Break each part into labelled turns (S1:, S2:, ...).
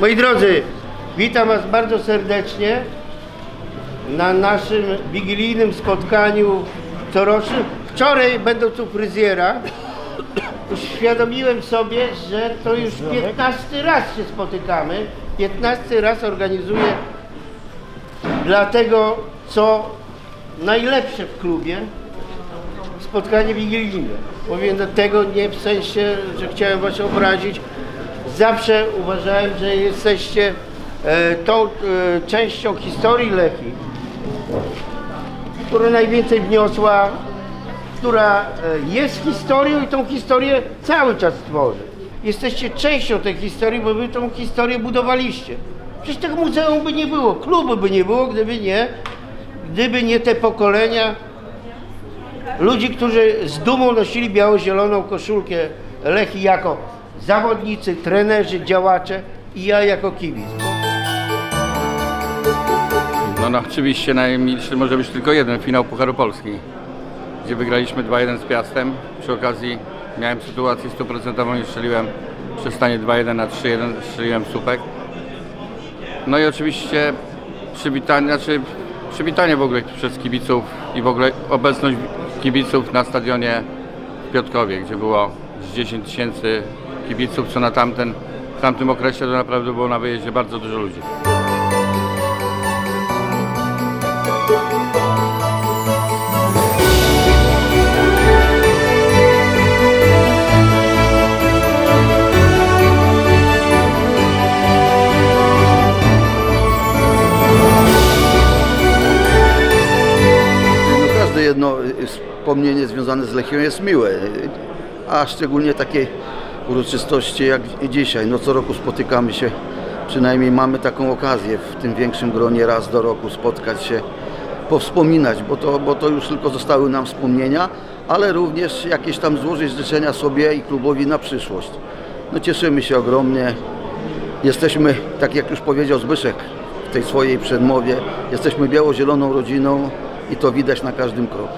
S1: Moi drodzy, witam Was bardzo serdecznie na naszym wigilijnym spotkaniu corocznym. Wczoraj, będąc u fryzjera, uświadomiłem sobie, że to już 15 raz się spotykamy. 15 raz organizuję dla tego, co najlepsze w klubie, spotkanie wigilijne. Mówię do tego nie w sensie, że chciałem Was obrazić. Zawsze uważałem, że jesteście e, tą e, częścią historii Lechii, która najwięcej wniosła, która e, jest historią i tą historię cały czas tworzy. Jesteście częścią tej historii, bo wy tą historię budowaliście. Przecież tego muzeum by nie było, klubu by nie było, gdyby nie, gdyby nie te pokolenia ludzi, którzy z dumą nosili biało-zieloną koszulkę Lechii jako zawodnicy, trenerzy, działacze i ja jako kibic.
S2: No, no oczywiście najmilszy może być tylko jeden, finał Pucharu Polski, gdzie wygraliśmy 2-1 z Piastem. Przy okazji miałem sytuację stuprocentową i strzeliłem przy stanie 2-1 na 3-1, strzeliłem słupek. No i oczywiście przywitanie, znaczy przywitanie w ogóle przez kibiców i w ogóle obecność kibiców na stadionie w Piotrkowie, gdzie było z 10 tysięcy kibiców, co na tamten, w tamtym okresie to naprawdę było na wyjeździe bardzo dużo ludzi.
S3: No, jedno wspomnienie związane z Lechią jest miłe, a szczególnie takie uroczystości jak dzisiaj. No co roku spotykamy się, przynajmniej mamy taką okazję w tym większym gronie raz do roku spotkać się, powspominać, bo to, bo to już tylko zostały nam wspomnienia, ale również jakieś tam złożyć życzenia sobie i klubowi na przyszłość. No cieszymy się ogromnie. Jesteśmy, tak jak już powiedział Zbyszek w tej swojej przedmowie, jesteśmy biało-zieloną rodziną i to widać na każdym kroku.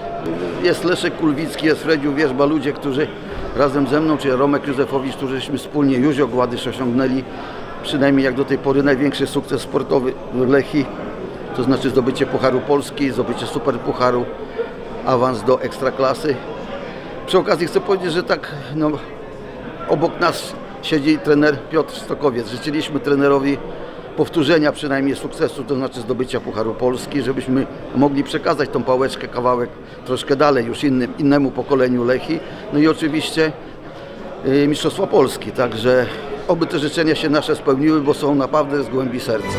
S3: Jest Leszek Kulwicki, jest Fredziu Wierzba, ludzie, którzy razem ze mną, czy Romek Józefowicz, którzyśmy wspólnie Józio Gładysz osiągnęli przynajmniej jak do tej pory największy sukces sportowy w Lechii, to znaczy zdobycie Pucharu Polski, zdobycie Super Pucharu, awans do Ekstraklasy. Przy okazji chcę powiedzieć, że tak no, obok nas siedzi trener Piotr Stokowiec. Życzyliśmy trenerowi powtórzenia przynajmniej sukcesu, to znaczy zdobycia Pucharu Polski, żebyśmy mogli przekazać tą pałeczkę, kawałek troszkę dalej już innym, innemu pokoleniu Lechi. No i oczywiście y, Mistrzostwa Polski, także oby te życzenia się nasze spełniły, bo są naprawdę z głębi serca.